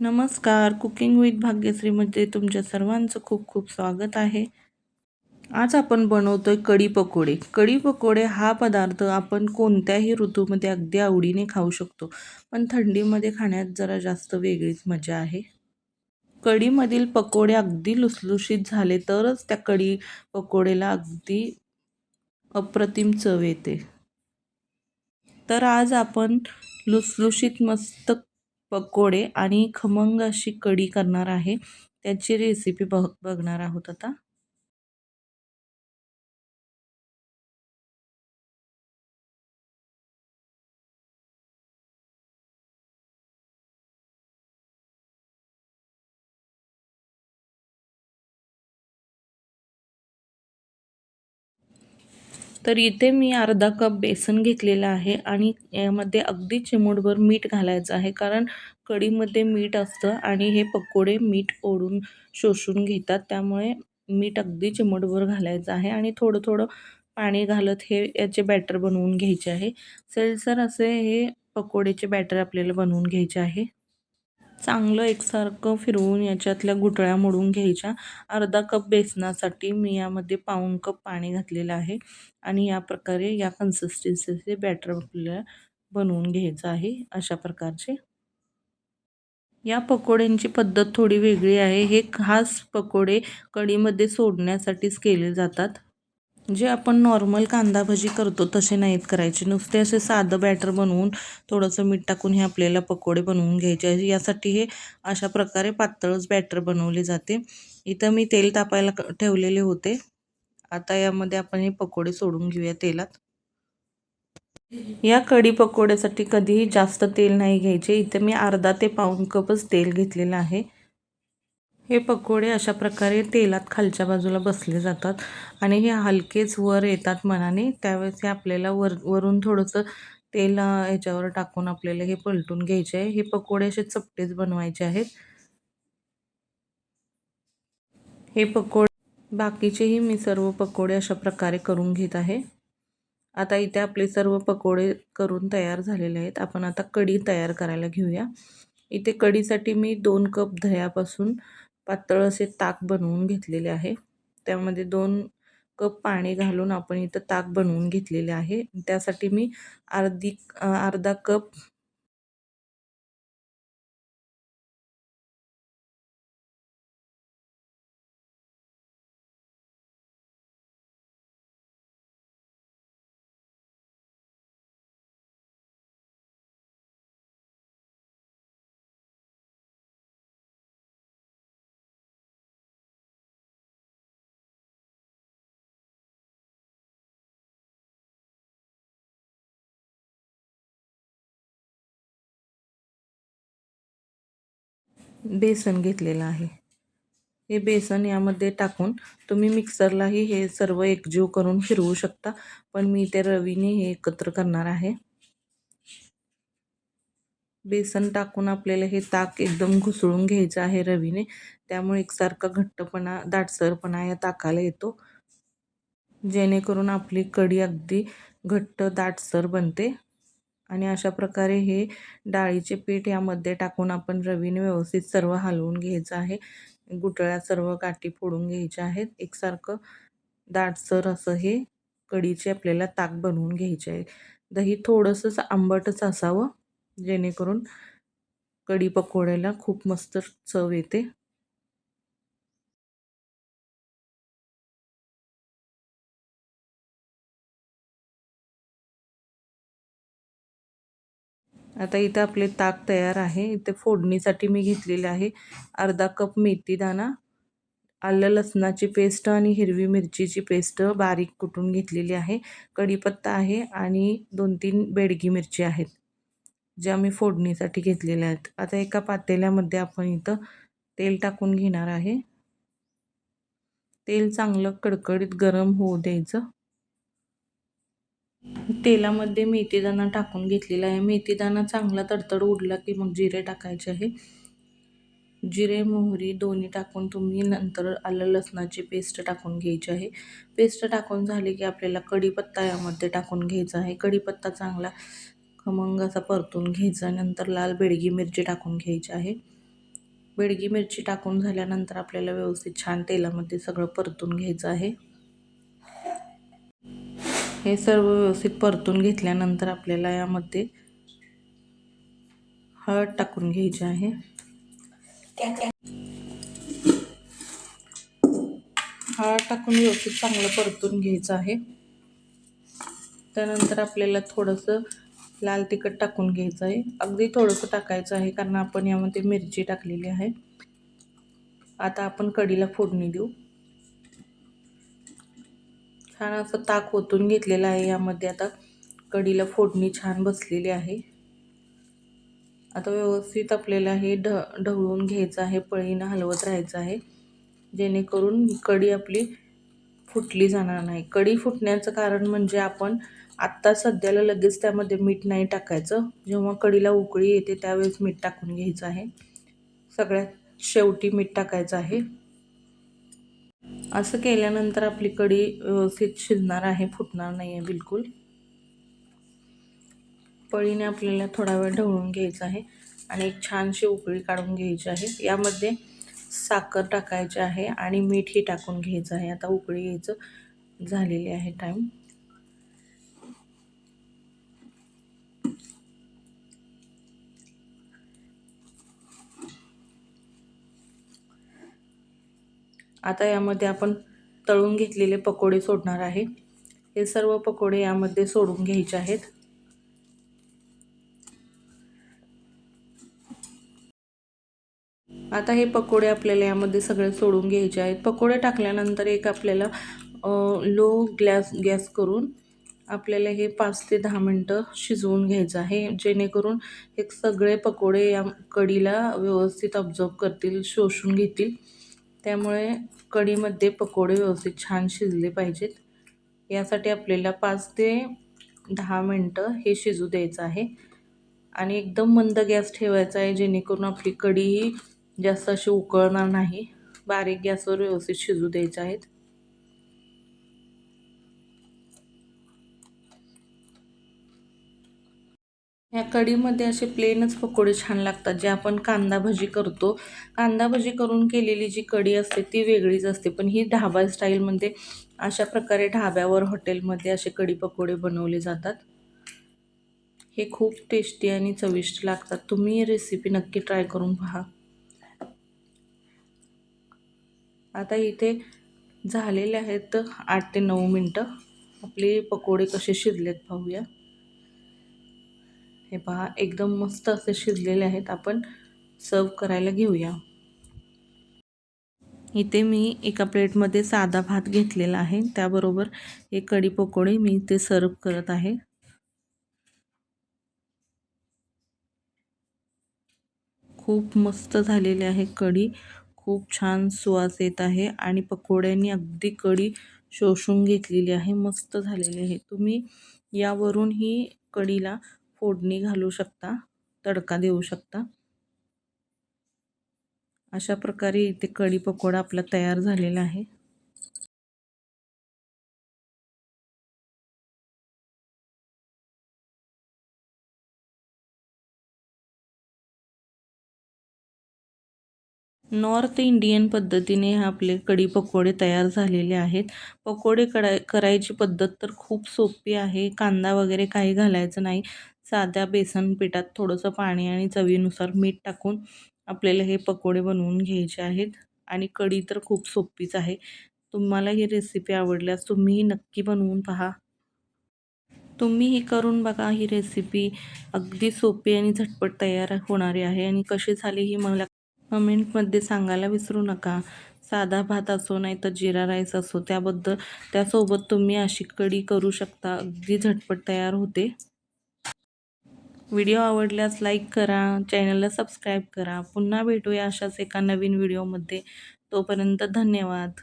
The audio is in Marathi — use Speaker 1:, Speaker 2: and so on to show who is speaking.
Speaker 1: नमस्कार. कुकिंग विथ भाग्यश्रीमध्ये तुमच्या सर्वांचं खूप खूप स्वागत आहे. आज आपण बनवतो आहे कढी पकोडे. कढी पकोडे हा पदार्थ आपण कोणत्याही ऋतूमध्ये अगदी आवडीने खाऊ शकतो पण थंडीमध्ये खाण्यात जरा जास्त वेगळीच मजा आहे. कढीमधील पकोडे अगदी लुसलुशीत झाले तरच त्या कढी पकोडेला अगदी अप्रतिम चव येते. तर आज आपण लुसलुशीत मस्त पकोडे आणि खमंग अशी कढी करणार आहे. त्याची रेसिपी बघ बघणार आहोत आता. तर इथे मी अर्धा कप बेसन घेतलेलं आहे आणि यामध्ये अगदी चिमूटभर मीठ घालायचं आहे कारण कढीमध्ये मीठ असतं आणि हे पकोडे मीठ ओढून शोषून घेतात त्यामुळे मीठ अगदी चिमूटभर घालायचं आहे आणि थोडं थोडं पाणी घालत हे याचे बॅटर बनवून घ्यायचे आहे. सेलसर असे हे पकोडेचे बॅटर आपल्याला बनवून घ्यायचे आहे. चांगलं एकसारखं फिरवून याच्यातल्या गुठळ्या मोडून घ्यायच्या. अर्धा कप बेसनासाठी मी यामध्ये पाऊण कप पाणी घातलेलं आहे आणि या प्रकारे या कन्सिस्टन्सीचे बॅटर आपल्याला बनवून घ्यायचं आहे अशा प्रकारचे. या पकोड्यांची पद्धत थोडी वेगळी आहे. हे खास पकोडे कढीमध्ये सोडण्यासाठीच केले जातात. जे आपण नॉर्मल कांदा भजी करतो तसे नाहीत करायचे. नुसते असे साधं बॅटर बनवून थोडंसं मीठ टाकून हे आपल्याला पकोडे बनवून घ्यायचे. यासाठी हे अशा प्रकारे पातळच बॅटर बनवले जाते. इथं मी तेल तापायला ठेवलेले होते. आता यामध्ये आपण हे पकोडे सोडून घेऊया तेलात. या कढी पकोड्यासाठी कधीही जास्त तेल नाही घ्यायचे. इथे मी अर्धा ते पाऊन कपच तेल घेतलेलं आहे. हे पकोडे अशा प्रकारे तेलात खालच्या बाजूला बसले जातात आणि हे हलकेच वर येतात मनाने. त्यावेळेस हे आपल्याला वर वरून थोडंसं तेल ह्याच्यावर टाकून आपल्याला हे पलटून घ्यायचे आहे. हे पकोडे असे चपटेच बनवायचे आहेत. हे पकोडे बाकीचेही मी सर्व पकोडे अशा प्रकारे करून घेत आहे. आता इथे आपले सर्व पकोडे करून तयार झालेले आहेत. आपण आता कढी तयार करायला घेऊया. इथे कढीसाठी मी दोन कप दह्यापासून पातळ असे ताक बनवून घेतलेले आहे. त्यामध्ये दोन कप पाणी घालून आपण इथं ताक बनवून घेतलेले आहे. त्यासाठी मी अर्धी अर्धा कप बेसन घेतलेलं आहे. हे बेसन यामध्ये टाकून तुम्ही मिक्सरलाही हे सर्व एकजीव करून फिरवू शकता. पण मी ते रवीने हे एकत्र करणार आहे. बेसन टाकून आपल्याला हे ताक एकदम घुसळून घ्यायचं आहे रवीने. त्यामुळे एकसारखा घट्टपणा दाटसरपणा या ताकाला येतो. जेणेकरून आपली कढी अगदी घट्ट दाटसर बनते. आणि अशा प्रकारे हे डाळीचे पीठ यामध्ये टाकून आपण रवीने व्यवस्थित सर्व हलवून घ्यायचं आहे. गुटळ्या सर्व गाठी फोडून घ्यायच्या आहेत. एकसारखं दाटसर असं हे कढीचे आपल्याला ताक बनवून घ्यायचे आहे. दही थोडंसं आंबटच असावं जेणेकरून कढी पकोड्याला खूप मस्त चव येते. आता इथं आपले ताक तयार आहे. इथे फोडणीसाठी मी घेतलेले आहे. अर्धा कप मेथी दाणा आलं लसणाची पेस्ट आणि हिरवी मिरचीची पेस्ट बारीक कुटून घेतलेली आहे. कढीपत्ता आहे आणि दोन तीन बेडगी मिरची आहेत ज्या मी फोडणीसाठी घेतलेल्या आहेत. आता एका पातेल्यामध्ये आपण इथं तेल टाकून घेणार आहे. तेल चांगलं कडकडीत गरम होऊ द्यायचं. तेलामध्ये मेथीदाणा टाकून घेतलेला आहे. मेथीदाणा चांगला तडतड उडला की मग जिरे टाकायचे आहे. जिरे मोहरी दोन्ही टाकून तुम्ही नंतर आलं लसणाची पेस्ट टाकून घ्यायची आहे. पेस्ट टाकून झाली की आपल्याला कढीपत्ता यामध्ये टाकून घ्यायचा आहे. कढीपत्ता चांगला खमंग असा परतून घ्यायचा नंतर लाल बेडगी मिरची टाकून घ्यायची आहे. बेडगी मिरची टाकून झाल्यानंतर आपल्याला व्यवस्थित छान तेलामध्ये सगळं परतून घ्यायचं आहे. हे सर्व व्यवस्थित परतून घेतल्यानंतर आपल्याला यामध्ये हळद टाकून घ्यायची आहे. हळद टाकून व्यवस्थित चांगलं परतून घ्यायचं आहे. त्यानंतर आपल्याला थोडंसं लाल तिखट टाकून घ्यायचं आहे. अगदी थोडंसं टाकायचं आहे कारण आपण यामध्ये मिरची टाकलेली आहे. आता आपण कढीला फोडणी देऊ. छान असं ताक ओतून घेतलेलं आहे यामध्ये. आता कढीला फोडणी छान बसलेली आहे. आता व्यवस्थित आपल्याला हे ढ ढवळून घ्यायचं आहे पळीनं हलवत राहायचं आहे. जेणेकरून कढी आपली फुटली जाणार नाही. कढी फुटण्याचं कारण म्हणजे आपण आत्ता सध्याला लगेच त्यामध्ये मीठ नाही टाकायचं. जेव्हा कढीला उकळी येते त्यावेळेस मीठ टाकून घ्यायचं आहे. सगळ्यात शेवटी मीठ टाकायचं आहे. असं केल्यानंतर आपली कढी व्यवस्थित शिजणार आहे फुटणार नाही आहे बिलकुल. पळीने आपल्याला थोडा वेळ ढवळून घ्यायचं आहे आणि एक छानशी उकळी काढून घ्यायची आहे. यामध्ये साखर टाकायची आहे आणि मीठही टाकून घ्यायचं आहे. आता उकळी यायचं झालेली आहे टाईम आता यामध्ये आपण तळून घेतलेले पकोडे सोडणार आहे. हे सर्व पकोडे यामध्ये सोडून घ्यायचे आहेत. आता हे पकोडे आपल्याला यामध्ये सगळे सोडून घ्यायचे आहेत. पकोडे टाकल्यानंतर एक आपल्याला लो गॅस गॅस करून आपल्याला हे पाच ते दहा मिनटं शिजवून घ्यायचं आहे. जेणेकरून हे सगळे पकोडे या कढीला व्यवस्थित ऑब्झर्व करतील शोषून घेतील. त्यामुळे कढीमध्ये पकोडे व्यवस्थित छान शिजले पाहिजेत. यासाठी आपल्याला पाच ते दहा मिनटं हे शिजू द्यायचं आहे. आणि एकदम मंद गॅस ठेवायचा आहे जेणेकरून आपली कढीही जास्त अशी उकळणार नाही. बारीक गॅसवर व्यवस्थित शिजू द्यायचे आहेत. या कढीमध्ये असे प्लेनच पकोडे छान लागतात जे आपण कांदा भजी करतो. कांदा भजी करून केलेली जी कढी असते ती वेगळीच असते. पण ही ढाबा स्टाईलमध्ये अशा प्रकारे ढाब्यावर हॉटेलमध्ये असे कढी पकोडे बनवले जातात. हे खूप टेस्टी आणि चविष्ट लागतात. तुम्ही ही रेसिपी नक्की ट्राय करून पहा. आता इथे झालेले आहेत आठ ते नऊ मिनटं. आपले पकोडे कसे शिजलेत पाहूया. हे पहा एकदम मस्त असे शिजलेले आहेत. आपण सर्व करायला घेऊया. इथे मी एका प्लेटमध्ये साधा भात घेतलेला आहे. त्याबरोबर हे कढी पकोडे मी इथे सर्व करत आहे. खूप मस्त झालेले आहे कढी. खूप छान सुवास येत आहे आणि पकोड्यांनी अगदी कढी शोषून घेतलेली आहे. मस्त झालेली आहे. तुम्ही यावरून ही कढीला फोडणी घालू शकता तडका देऊ शकता. अशा प्रकारे इथे कढी पकोडा आपला तयार झालेला आहे. नॉर्थ इंडियन पद्धतीने आपले कढी पकोडे तयार झालेले आहेत. पकोडे कडाय करायची पद्धत तर खूप सोपी आहे. कांदा वगैरे काही घालायचं नाही. साध्या बेसन पिठात थोडंसं पाणी आणि चवीनुसार मीठ टाकून आपल्याला हे पकोडे बनवून घ्यायचे आहेत. आणि कढी तर खूप सोपीच आहे. तुम्हाला ही रेसिपी आवडल्यास तुम्ही नक्की बनवून पहा. तुम्ही ही करून बघा ही रेसिपी अगदी सोपी आणि झटपट तयार होणारी आहे. आणि कशी झाली ही मला कमेंटमध्ये सांगायला विसरू नका. साधा भात असो नाही तर जिरा राईस असो त्याबद्दल त्यासोबत तुम्ही अशी कढी करू शकता. अगदी झटपट तयार होते. व्हिडिओ आवडल्यास लाईक करा चॅनलला सबस्क्राईब करा. पुन्हा भेटूया अशाच एका नवीन व्हिडिओमध्ये. तोपर्यंत धन्यवाद.